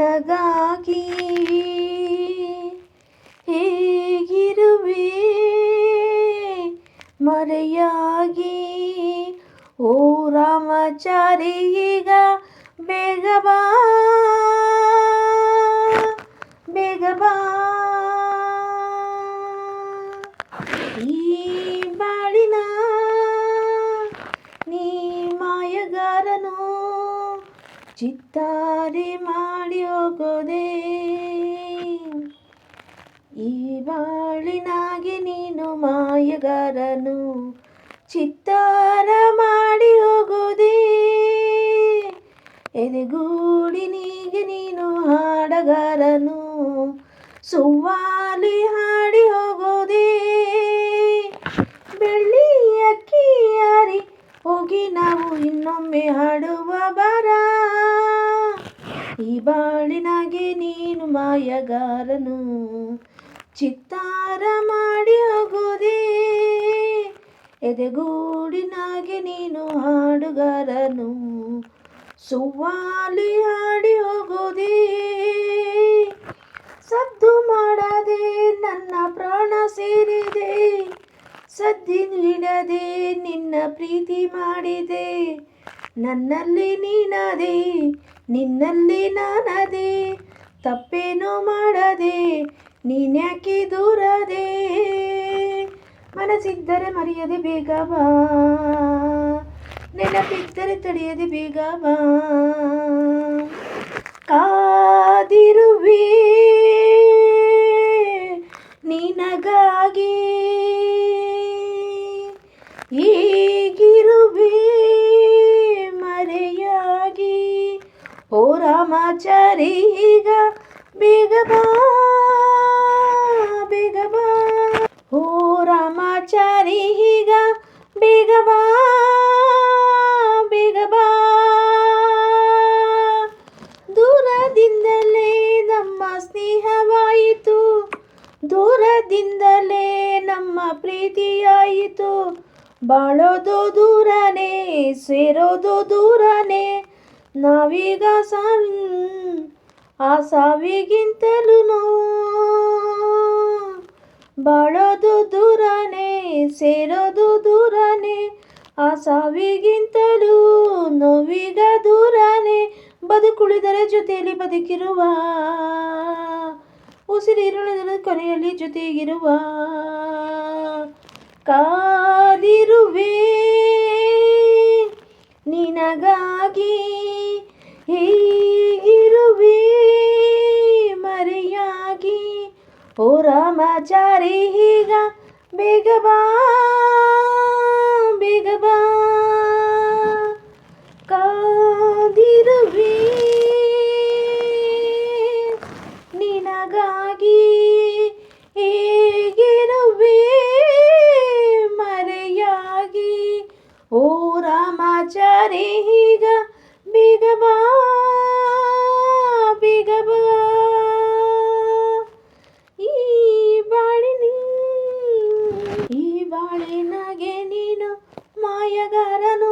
ನಿನಗಾಗಿ ಹೇಗಿರುವೆ ಮರೆಯಾಗಿ ಓ ರಾಮಚಾರಿ ಈಗ ಬೇಗ ಬಾ ಬೇಗ ಬಾ ಈ ಬಾಳಿನ ನೀ ಮಾಯಗಾರನು ಚಿತ್ತಾರೆ ಮಾಡಿ ಹೋಗೋದೆ. ಈ ಬಾಳಿನಾಗೆ ನೀನು ಮಾಯಗಾರನು, ಚಿತ್ತಾರ ಮಾಡಿ ಹೋಗೋದೆ. ಎದೆಗೂಡಿನಿಗೆ ನೀನು ಹಾಡಗಾರನು ಸುವಾಲಿ ಹಾಡಿ ಹೋಗೋದೆ. ಬೆಳ್ಳಿ ಅಕ್ಕಿ ಯಾರಿ, ಹೋಗಿ ನಾವು ಇನ್ನೊಮ್ಮೆ ಬರ ಈ ಬಾಳಿನಾಗೆ ನೀನು ಮಾಯಗಾರನು. ಚಿತ್ತಾರ ಮಾಡಿ ಹೋಗೋದೆ ಎದೆಗೂಡಿನಾಗೆ ನೀನು ಹಾಡುಗಾರನು. ಸುವಾಲಿ ಹಾಡಿ ಹೋಗೋದೆ ಸದ್ದು ಮಾಡದೆ ನನ್ನ ಪ್ರಾಣ ಸೇರಿದೆ. ಸದ್ದಿ ನೀಡದೆ ನಿನ್ನ ಪ್ರೀತಿ ಮಾಡಿದೆ. ನನ್ನಲ್ಲಿ ನೀನದೆ ನಿನ್ನಲ್ಲಿ ನಾನದೆ, ತಪ್ಪೇನು ಮಾಡದೆ, ನೀನ್ಯಾಕೆ ದೂರದೆ? ಮನಸ್ಸಿದ್ದರೆ ಮರೆಯದೆ ಬೇಗ ಬಾ, ನೆನಪಿದ್ದರೆ ತಡೆಯದೆ ಬೇಗ ಬಾ. ಕಾದಿರುವೆ ಬೇಗ ಬಾ ಬೇಗ ಬಾ ಓ ರಾಮಾಚಾರಿ ಈಗ ಬೇಗ ಬಾ ಬೇಗ ಬಾ ದೂರದಿಂದಲೇ ನಮ್ಮ ಸ್ನೇಹವಾಯಿತು, ದೂರದಿಂದಲೇ ನಮ್ಮ ಪ್ರೀತಿಯಾಯಿತು. ಬಾಳೋದು ದೂರನೇ, ಸೇರೋದು ದೂರನೇ, ನಾವೀಗ ಸಾವಿ ಆ ಸಾವಿಗಿಂತಲೂ ಬಾಳೋದು ದೂರನೇ, ಸೇರೋದು ದೂರನೇ, ಆ ಸಾವಿಗಿಂತಲೂ ನೋವಿಗ ದೂರನೇ. ಬದುಕುಳಿದರೆ ಜೊತೆಯಲ್ಲಿ ಬದುಕಿರುವ ಉಸಿರಿರುಳಿದರೆ ಕೊನೆಯಲ್ಲಿ ಜೊತೆಗಿರುವ ಕಾದಿರುವೆ ಓ ರಾಮಾಚಾರಿ ಈಗ ಬೇಗ ಬಾ ಬೇಗ ಬಾ ಕಾದಿರುವೆ ನಿನಗಾಗಿ ಹೇಗಿರುವೆ ಮರೆಯಾಗಿ ಓ ರಾಮಾಚಾರಿ ಈಗ ಬೇಗ ಬಾ ಬೇಗ ಬಾ చేయగలను